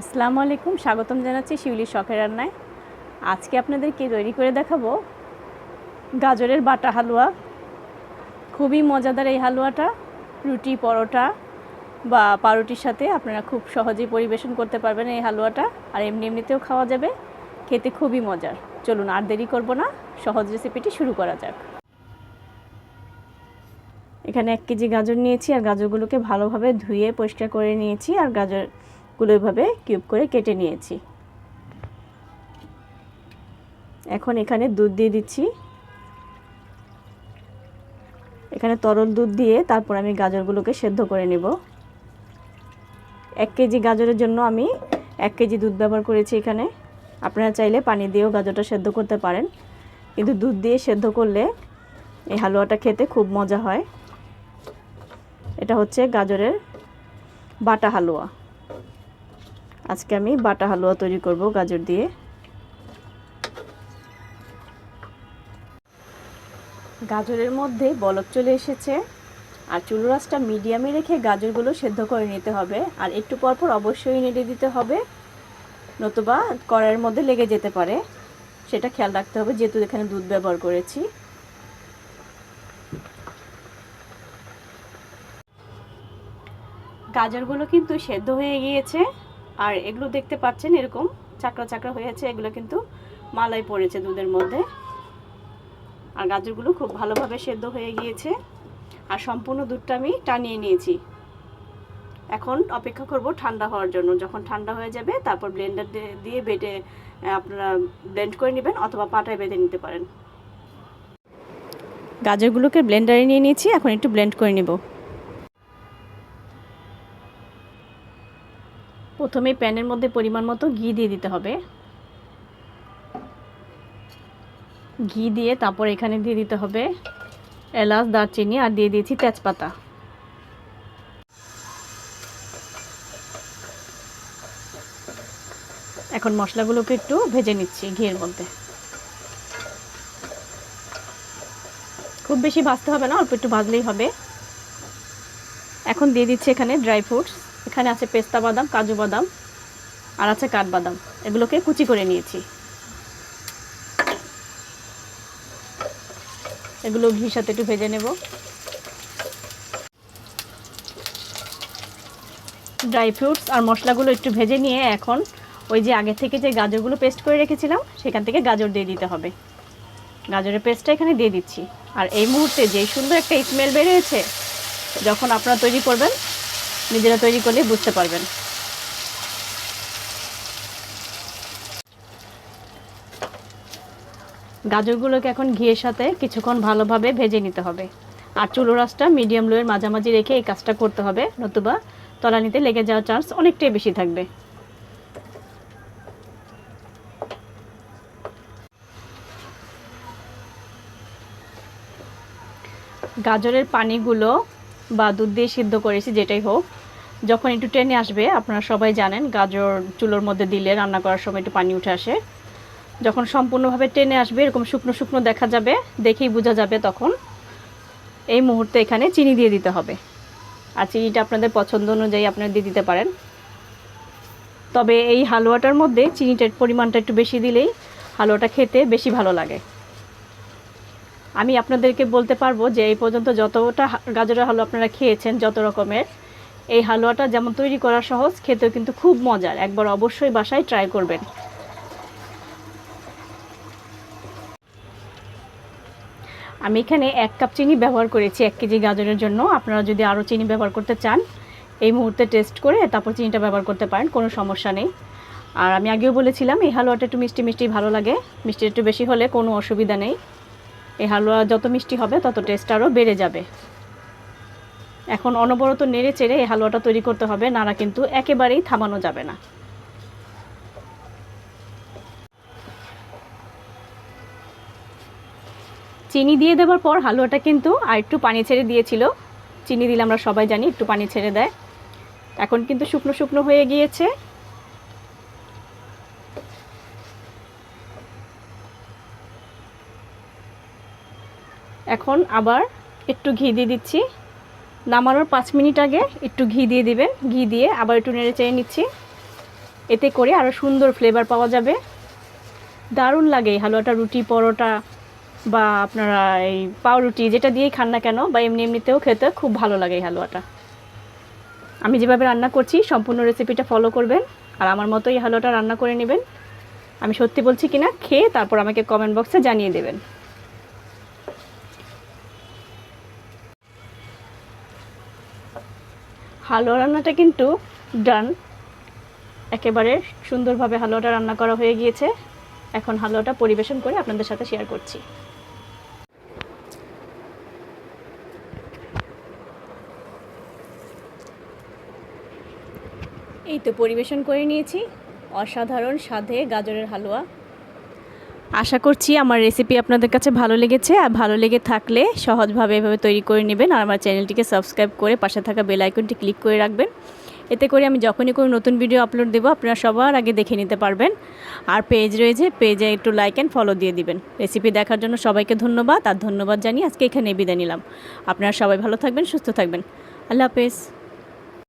আসসালামু আলাইকুম, স্বাগতম জানাচ্ছি শিউলি শখের রান্নায়। আজকে আপনাদেরকে তৈরি করে দেখাবো? গাজরের বাটা হালুয়া। খুবই মজাদার এই হালুয়াটা। রুটি, পরোটা বা পাউরুটির সাথে আপনারা খুব সহজেই পরিবেশন করতে পারবেন এই হালুয়াটা। আর এমনি এমনিতেও খাওয়া যাবে। খেতে খুবই মজার। চলুন আর দেরি করব না। সহজ রেসিপিটি শুরু করা যাক। এখানে এক কেজি গাজর নিয়েছি আর গাজরগুলোকে ভালোভাবে ধুয়ে পরিষ্কার করে নিয়েছি। আর গাজরগুলো এভাবে কিউব করে কেটে নিয়েছি। এখন এখানে দুধ দিয়ে দিচ্ছি। এখানে তরল দুধ দিয়ে তারপর আমি গাজরগুলোকে সেদ্ধ করে নেব। এক কেজি গাজরের জন্য আমি এক কেজি দুধ ব্যবহার করেছি এখানে। আপনারা চাইলে পানি দিয়েও গাজরটা সেদ্ধ করতে পারেন। কিন্তু দুধ দিয়ে সেদ্ধ করলে এই হালুয়াটা খেতে খুব মজা হয়। এটা হচ্ছে গাজরের বাটা হালুয়া। আজকে আমি বাটা হালুয়া তৈরি করব গাজর দিয়ে। গাজরের মধ্যে বলক চলে এসেছে। আর চুলো রাসটা মিডিয়ামে রেখে গাজরগুলো সেদ্ধ করে নিতে হবে। আর একটু পরপর অবশ্যই নেড়ে দিতে হবে। নতুবা কড়াইয়ের মধ্যে লেগে যেতে পারে। সেটা খেয়াল রাখতে হবে, যেহেতু এখানে দুধ ব্যবহার করেছি। গাজরগুলো কিন্তু সেদ্ধ হয়ে গিয়েছে। আর এগুলো দেখতে পাচ্ছেন, এরকম চাকরা চাকরা হয়েছে এগুলো কিন্তু মালাই পড়েছে দুধের মধ্যে। আর গাজরগুলো খুব ভালোভাবে সেদ্ধ হয়ে গিয়েছে। আর সম্পূর্ণ দুধটা আমি টানিয়ে নিয়েছি। এখন অপেক্ষা করব ঠান্ডা হওয়ার জন্য। যখন ঠান্ডা হয়ে যাবে, তারপর ব্লেন্ডার দিয়ে বেটে আপনারা ব্লেন্ড করে নেবেন অথবা পাটায় বেঁধে নিতে পারেন। গাজরগুলোকে ব্লেন্ডারে নিয়ে নিয়েছি, এখন একটু ব্লেন্ড করে নেব। প্রথমে প্যানের মধ্যে পরিমাণ মতো ঘি দিয়ে দিতে হবে। ঘি দিয়ে তারপর এখানে দিয়ে দিতে হবে এলাচ, দারচিনি আর দিয়ে দিয়েছি তেজপাতা। এখন মশলাগুলোকে একটু ভেজে নিচ্ছি ঘিয়ের মধ্যে। খুব বেশি ভাজতে হবে না, অল্প একটু ভাজলেই হবে। এখন দিয়ে দিচ্ছি এখানে ড্রাই ফ্রুটস। এখানে আছে পেস্তা বাদাম, কাজু বাদাম, আর আছে কাঠবাদাম। এগুলোকে কুচি করে নিয়েছি। এগুলো ঘির সাথে একটু ভেজে নেব। ড্রাই ফ্রুটস আর মশলাগুলো একটু ভেজে নিয়ে এখন ওই যে আগে থেকে যে গাজরগুলো পেস্ট করে রেখেছিলাম, সেখান থেকে গাজর দিয়ে দিতে হবে। গাজরের পেস্টটা এখানে দিয়ে দিচ্ছি। আর এই মুহূর্তে যে সুন্দর একটা স্মেল বেরিয়েছে, যখন আপনারা তৈরি করবেন নিজেরা তৈরি করলে বুঝতে পারবেন। গাজরগুলোকে এখন ঘিয়ের সাথে কিছুক্ষণ ভালোভাবে ভেজে নিতে হবে। আর চুলো রাসটা মিডিয়াম লোয়ের মাঝামাঝি রেখে এই কাজটা করতে হবে, নতুবা তলানিতে লেগে যাওয়ার চান্স অনেকটাই বেশি থাকবে। গাজরের পানিগুলো বা দুধ দিয়ে সিদ্ধ করেছি যেটাই হোক যখন একটু টেনে আসবে, আপনারা সবাই জানেন, গাজর চুলোর মধ্যে দিলে রান্না করার সময় একটু পানি উঠে আসে। যখন সম্পূর্ণভাবে টেনে আসবে, এরকম শুকনো শুকনো দেখা যাবে, দেখেই বোঝা যাবে তখন এই মুহূর্তে এখানে চিনি দিয়ে দিতে হবে। আর চিনিটা আপনাদের পছন্দ অনুযায়ী আপনারা দিয়ে দিতে পারেন। তবে এই হালুয়াটার মধ্যে চিনিটার পরিমাণটা একটু বেশি দিলেই হালুয়াটা খেতে বেশি ভালো লাগে। আমি আপনাদেরকে বলতে পারব যে এই পর্যন্ত যতটা গাজরের হালুয়া আপনারা খেয়েছেন, যত রকমের এই হালুয়াটা যেমন তৈরি করা সহজ, খেতেও কিন্তু খুব মজার। একবার অবশ্যই বাসায় ট্রাই করবেন। আমি এখানে এক কাপ চিনি ব্যবহার করেছি, এক কেজি গাজরের জন্য। আপনারা যদি আরও চিনি ব্যবহার করতে চান, এই মুহূর্তে টেস্ট করে তারপর চিনিটা ব্যবহার করতে পারেন, কোনো সমস্যা নেই। আর আমি আগেও বলেছিলাম, এই হালুয়াটা একটু মিষ্টি মিষ্টি ভালো লাগে। মিষ্টি একটু বেশি হলে কোনো অসুবিধা নেই। এই হালুয়া যত মিষ্টি হবে, তত টেস্ট আরও বেড়ে যাবে। এখন অনবরত নেড়ে চেড়ে এই হালুয়াটা তৈরি করতে হবে, নাড়া কিন্তু একেবারেই থামানো যাবে না। চিনি দিয়ে দেওয়ার পর হালুয়াটা কিন্তু আর একটু পানি ছেড়ে দিয়েছিল। চিনি দিলে আমরা সবাই জানি একটু পানি ছেড়ে দেয়। এখন কিন্তু শুকনো শুকনো হয়ে গিয়েছে। এখন আবার একটু ঘি দিয়ে দিচ্ছি। নামানোর পাঁচ মিনিট আগে একটু ঘি দিয়ে দিবেন। ঘি দিয়ে আবার একটু নেড়ে চেড়ে নিচ্ছি। এতে করে আরও সুন্দর ফ্লেভার পাওয়া যাবে। দারুণ লাগে এই হালুয়াটা, রুটি, পরোটা বা আপনারা এই পাউরুটি যেটা দিয়েই খান না কেন বা এমনি এমনিতেও খেতে খুব ভালো লাগে এই হালুয়াটা। আমি যেভাবে রান্না করছি, সম্পূর্ণ রেসিপিটা ফলো করবেন আর আমার মতো এই হালুয়াটা রান্না করে নেবেন। আমি সত্যি বলছি কিনা, খেয়ে তারপর আমাকে কমেন্ট বক্সে জানিয়ে দেবেন। হালুয়া রান্নাটা কিন্তু ডান। একেবারে সুন্দরভাবে হালুয়াটা রান্না করা হয়ে গিয়েছে। এখন হালুয়াটা পরিবেশন করে আপনাদের সাথে শেয়ার করছি। এই তো পরিবেশন করে নিয়েছি। অসাধারণ স্বাদে গাজরের হালুয়া। আশা করছি আমার রেসিপি আপনাদের কাছে ভালো লেগেছে। আর ভালো লেগে থাকলে সহজভাবে এভাবে তৈরি করে নেবেন আর আমার চ্যানেলটিকে সাবস্ক্রাইব করে পাশে থাকা বেল আইকনটি ক্লিক করে রাখবেন। এতে করে আমি যখনই কোনো নতুন ভিডিও আপলোড দেবো, আপনারা সবার আগে দেখে নিতে পারবেন। আর পেজ রয়েছে পেজে একটু লাইক অ্যান্ড ফলো দিয়ে দিবেন। রেসিপি দেখার জন্য সবাইকে ধন্যবাদ। আর ধন্যবাদ জানিয়ে আজকে এখানে বিদায় নিলাম। আপনারা সবাই ভালো থাকবেন, সুস্থ থাকবেন। আল্লাহ হাফেজ।